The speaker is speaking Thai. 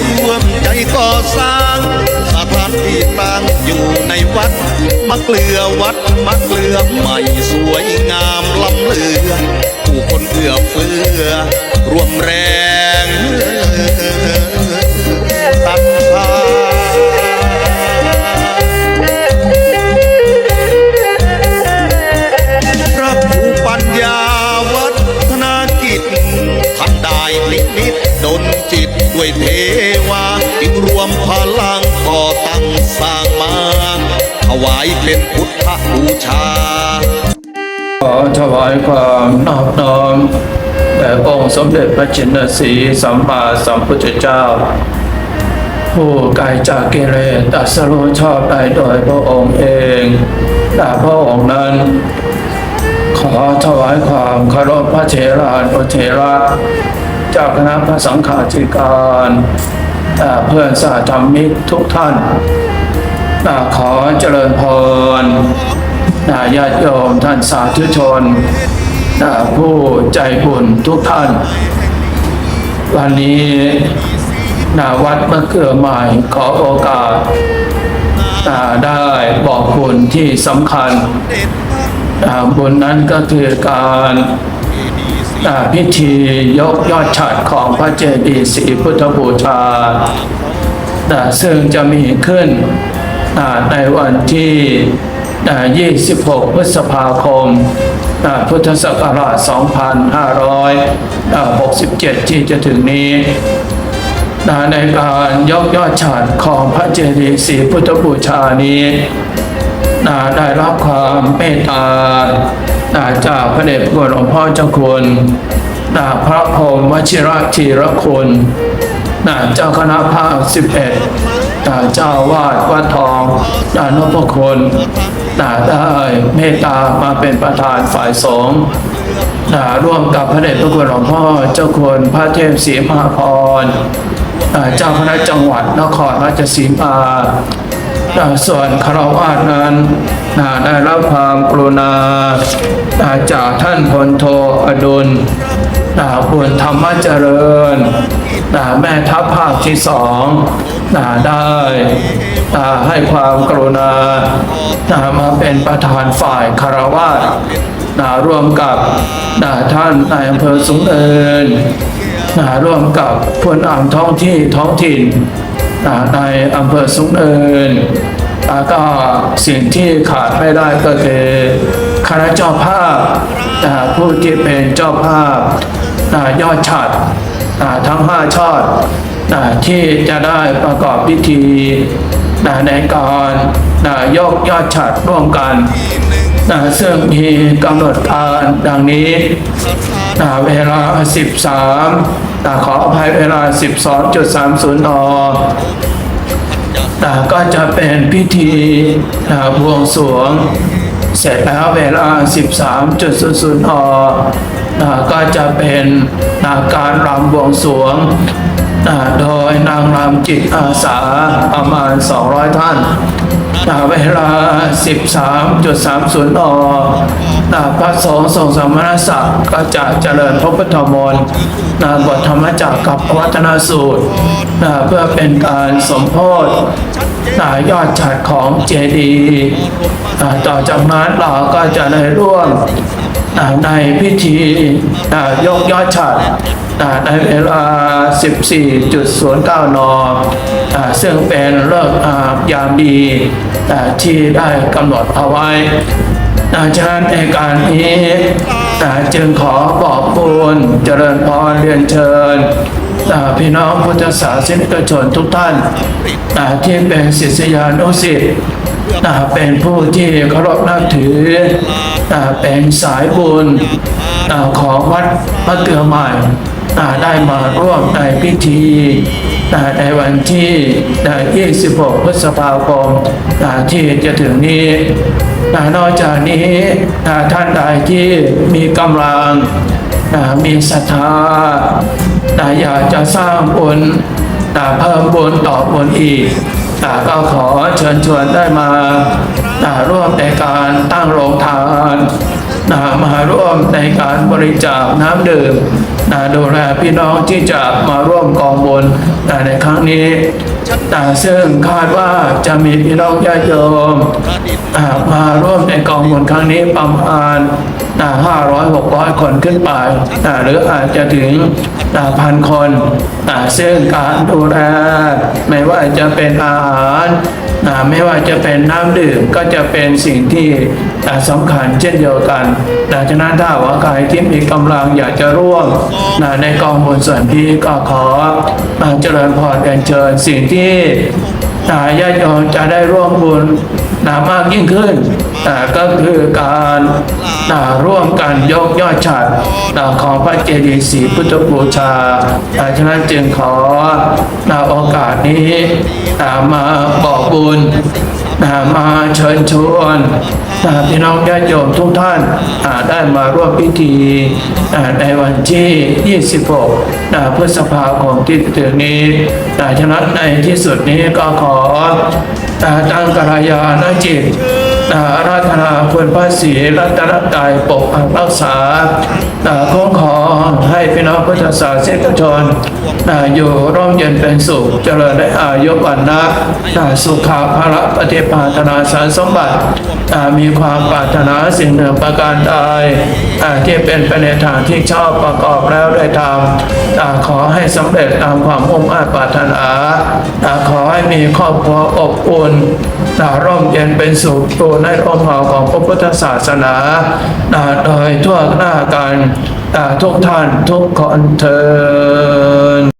ร่วมใจก่อสร้างสถานที่ตั้งอยู่ในวัดมะเกลือวัดมะเกลือใหม่สวยงามล้ำเลือผู้คนเอื้อเฟื้อรวมแรง ด้วยเทวาจึงรวมพลังก่อตั้งสร้างมาถวายเป็นพุทธบูชา ขอถวายความนอบน้อมแด่องค์สมเด็จพระจินสีสัมมาสัมพุทธเจ้า ผู้ไกลจากกิเลสตัสรู้ชอบได้โดยพระองค์เองแต่พระองค์นั้น ขอถวายความคารพพระเถรานุเถระ จ้าคณะพระสังฆาธิการอ่าเพื่อนสาธรรมิกทุกท่าน ขอเจริญพรญาติโยมท่านสาธุชน ผู้ใจบุญทุกท่าน วันนี้นาวัดมะเกือใหม่ขอโอกาสาได้บอกบุญที่สำคัญบุญนั้นก็คือการ พิธียกยอดฉัดของพระเจดีย์ศรีพุทธบูชา ซึ่งจะมีขึ้นในวันที่ 26 พฤษภาคม พุทธศักราช 2567 ที่จะถึงนี้ในการยกยอดฉัดของพระเจดีย์ศรีพุทธบูชานี้ นะได้รับความเมตตานะจากพระเดชพระคุณหลวงพ่อเจ้าคุณนะพระพรหมวชิระธีรคุณนะเจ้าคณะภาคสิบเอ็ดนะเจ้าวาดวัดทองนะนพคุณนะได้เมตตามาเป็นประธานฝ่ายสงฆ์นะร่วมกับพระเดชพระคุณหลวงพ่อเจ้าคุณพระเทพศรีมหาพรเจ้าคณะจังหวัดนครราชสีมา ส่วนคารวะนั้นได้รับความกรุณาจากท่านพลโทอดุลนะบุญธรรมเจริญ แม่ทัพภาคที่สองได้อ่าให้ความกรุณามาเป็นประธานฝ่ายคารวะนะร่วมกับท่านนายอำเภอสูงเนินร่วมกับผู้นำท้องที่ท้องถิ่น นะในอำเภอสูงเนินแล้วก็สิ่งที่ขาดไม่ได้ก็คือคณะเจ้าภาพนะผู้ที่เป็นเจ้าภาพนะยอดฉัดนะทั้งห้าชอดนะที่จะได้ประกอบพิธีนะในการนะยกยอดฉัดร่วมกันนะซึ่งมีกำหนดการดังนี้ เวลา 13นะขออภัยเวลา 12.30นนะก็จะเป็นพิธีนะบวงสรวง เสร็จแล้วเวลา 13.00นนะก็จะเป็นนะการรำบวงสรวงนะโดยนางรำจิตอาสาประมาณ 200 ท่านนะเวลา 13.30น นะพระสงฆ์ทรงสมณศักดิ์ก็จะเจริญพระพุทธมนต์นะบทธรรมจักรกับวัฒนสูตรนะเพื่อเป็นการสมโพธินะยอดฉัดของเจดีย์ต่อจากนั้นเราก็จะได้ร่วมในพิธีนะยกยอดฉัดในเวลา 14.09นอ่าซึ่งเป็นเลิกอ่ายามดีที่ได้กำหนดเอาไว้ อาฉะนั้นในการนี้จึงขอบอกบุญเจริญพรเรียนเชิญพี่น้องพุทธศาสนิกชนทุกท่านที่เป็นศิษยานุศิษย์เป็นผู้ที่เคารพนับถือเป็นสายบุญของวัดพระเกือใหม่ได้มาร่วมในพิธี ในวันที่ 26 พฤษภาคมที่จะถึงนี้นอกจากนี้ท่านใดที่มีกำลังมีศรัทธาอยากจะสร้างบุญเพิ่มบุญต่อบุญอีกก็ขอเชิญชวนได้มาร่วมในการตั้งโรงทาน นะมาร่วมในการบริจาคน้ำดื่มนะดูแลพี่น้องที่จะมาร่วมกองบุญนะในครั้งนี้นะซึ่งคาดว่าจะมีพี่น้องญาติโยมมาร่วมในกองบุญครั้งนี้ประมาณ ห้าร้อยหกร้อยคนขึ้นไปหรืออาจจะถึงพันคนนะซึ่งการดูแลไม่ว่าจะเป็นอาหารไม่ว่าจะเป็นน้ำดื่มก็จะเป็นสิ่งที่สำคัญเช่นเดียวกันดังฉะนั้นถ้าว่าใครที่มีกำลังอยากจะร่วมในกองบุญส่วนนี้ก็ขอเจริญพรกันเชิญสิ่งที่ญาติโยมจะได้ร่วมบุญ นะมากยิ่งขึ้นอ่ก็คือการนะร่วมกันยกยอดฉัดนะของพระเจดีย์ศรีพุทธบูชานะฉะนั้นจึงขอนะโอกาสนี้นะมาบอกบุญ มาเชิญชวนพี่น้องญาติโยมทุกท่านได้มาร่วมพิธีในวันที่ 26 พฤษภาคมที่ถึงนี้ฉะนั้นในที่สุดนี้ก็ขอตั้งกรายาณจิต อาราธนาคุณพระศรีรัตนตายปกปักรักษานะคุ้มครองให้พี่น้องพุทธศาสนิกชนนะอยู่ร่มเย็นเป็นสุข เจริญได้อายุวันนะนะสุขาภระปฏิปาธนาสารสมบัติ มีความปรารถนาสิ่งหนึ่งประการใดที่เป็นไปในทางที่ชอบประกอบแล้วได้ทำขอให้สำเร็จตามความมุ่งมั่นปรารถนาขอให้มีครอบครัวอบอุ่นร่มเย็นเป็นสุขตัวในร่มเงาของพระพุทธศาสนาโดยทั่วหน้ากันทุกท่านทุกคนเทิน